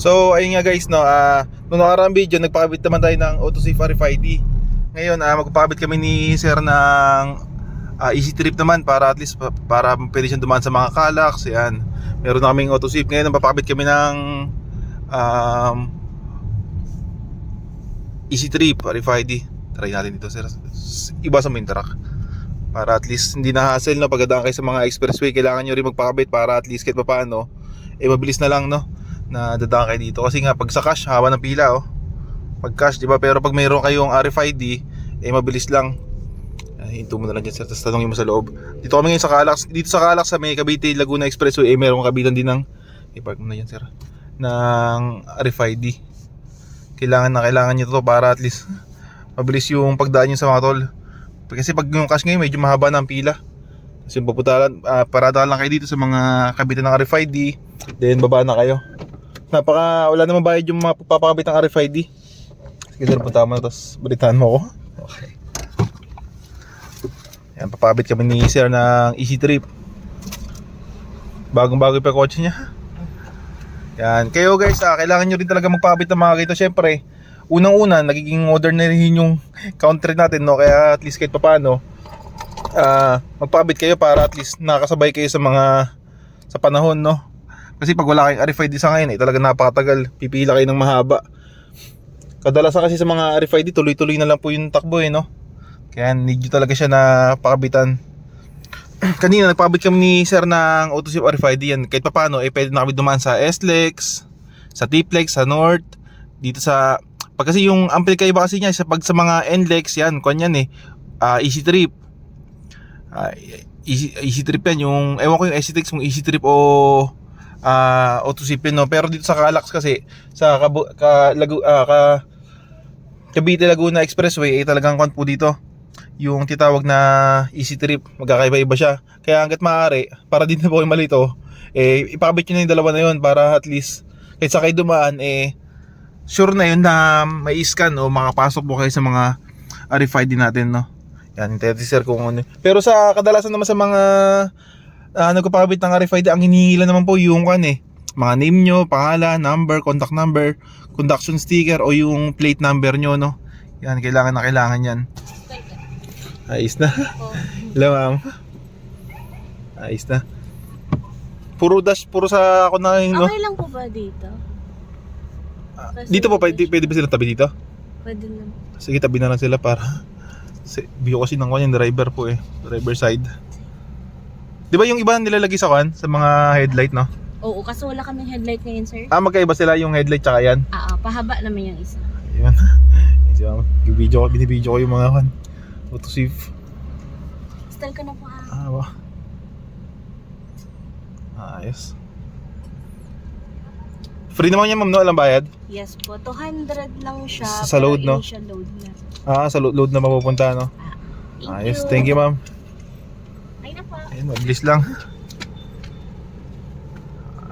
So, ayun nga guys, no, ah, nung nakaraang video, nagpakabit naman tayo ng AutoSafe RFID. Ngayon, ah, magpapakabit kami ni Sir ng ah, easy trip naman para at least pa- para pwede siyang dumaan sa mga kalax, yan. Meron na kaming AutoSafe. Ngayon, magpapakabit kami ng um, easy trip RFID. Try natin dito, Sir. Iba sa main truck. Para at least hindi na hassle no pagdadaan kayo sa mga expressway, kailangan nyo rin magpakabit para at least kahit papaano eh mabilis na lang no na dadaan kayo dito. Kasi nga pag sa cash hawa ng pila oh. Pag cash di ba? Pero pag mayroon kayong RFID eh mabilis lang. Ay, hinto mo na lang dyan sir. Tapos tanongin mo sa loob. Dito kami ngayon sa Calax. Dito sa Calax sa may Cavite Laguna Expressway eh meron kabitan din ng i-park mo na dyan sir. Ng RFID kailangan na kailangan nyo to para at least mabilis yung pagdaan nyo sa mga tol. Kasi pag yung cash ngayon medyo mahaba na ang pila. Kasi pupunta uh, parada lang kayo dito sa mga kabitan ng RFID then baba na kayo napaka wala namang bayad yung mapapakabit ng RFID sige sir punta mo na tapos balitaan mo ako. Okay. Yan papabit kami ni sir ng easy trip. Bagong bago pa kotse niya. Yan kayo guys ah, kailangan nyo rin talaga magpakabit ng mga ganito. Syempre unang-una nagiging modern na rin yung country natin no? Kaya at least kahit papaano ah magpakabit kayo para at least nakasabay kayo sa mga sa panahon no kasi pag wala kayong RFID sa ngayon eh talaga napakatagal. Pipila kayo ng mahaba. Kadalasan kasi sa mga RFID tuloy-tuloy na lang po yung takbo eh no? Kaya need talaga siya na pakabitan. Kanina nagpakabit kami ni sir ng AutoSafe RFID yan. Kahit papaano eh pwede na kami dumaan sa SLEX sa T-Plex, sa North dito sa pag kasi yung amplifier ba kasi niya sa pag sa mga NLEX yan kwan yan eh ah, easy trip. Ah, easy, easy trip yan yung ewan ko yung easy trip kung easy trip o ah autosip yun, no? Pero dito sa Calax kasi sa Kabu, ka, Lagu, ah, ka Cavite Laguna Expressway eh talagang kwan po dito. Yung titawag na easy trip magkakaiba-iba siya. Kaya hanggat maaari para din po kayo malito eh ipakabit nyo na yung dalawa na yun para at least kahit sa kayo dumaan eh sure na yun na may scan o makapasok po kayo sa mga RFID natin no? Yan, hintayin sir kung ano. Pero sa kadalasan naman sa mga uh, nagpapakabit ng RFID, ang hinihila naman po yung kan eh. Mga name nyo, pangalan, number, contact number, conduction sticker o yung plate number nyo no. Yan, kailangan na kailangan yan. Ayos na. Hello ma'am. Ayos na. Puro dash, puro sa ako na yung no. Okay lang po ba dito? Ah, Dito po, pwede, pwede ba sila tabi dito? Pwede lang. Sige, tabi na lang sila para biyo kasi ng kanya driver po eh, driver side. 'Di ba yung iba nilalagay sa kan sa mga headlight no? Oo, kaso wala kaming headlight ngayon, sir. Ah, magkaiba sila yung headlight tsaka yan. Ah, ah, pahaba naman yung isa. Ayun. Kasi ma'am, video ko, binibideo ko yung mga kan. Auto safe. Style ko na po ah. Ah, ba. Ayos. Free naman yan ma'am, no? Alam bayad? Yes po, 200 lang siya. Sa- sa pero load, no? Initial load na. Ah, sa lo- load na mapupunta, no? Thank Ayos. you. Thank you, ma'am. Ayun, mabilis lang.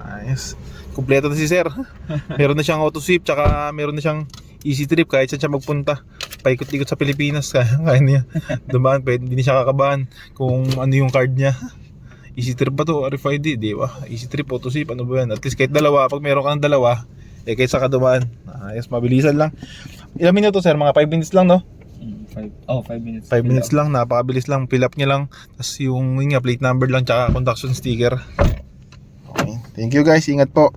Ayos. Kumpleto na si sir. Meron na siyang auto sweep, tsaka meron na siyang easy trip kahit saan siya magpunta. Paikot-ikot sa Pilipinas, kaya, kaya niya. Dumaan, pwede, hindi na siya kakabahan kung ano yung card niya. Easy trip ba to? RFID, di ba? Easy trip, auto sweep, ano ba yan? At least kahit dalawa, pag meron ka ng dalawa, eh kahit sa kadumaan. Ayos, mabilisan lang. Ilang minuto sir? Mga 5 minutes lang, no? Five, oh, 5 minutes. 5 minutes lang, napakabilis lang. Fill up niya lang. Tapos yung, yun nga, plate number lang, tsaka conduction sticker. Okay. Thank you guys. Ingat po.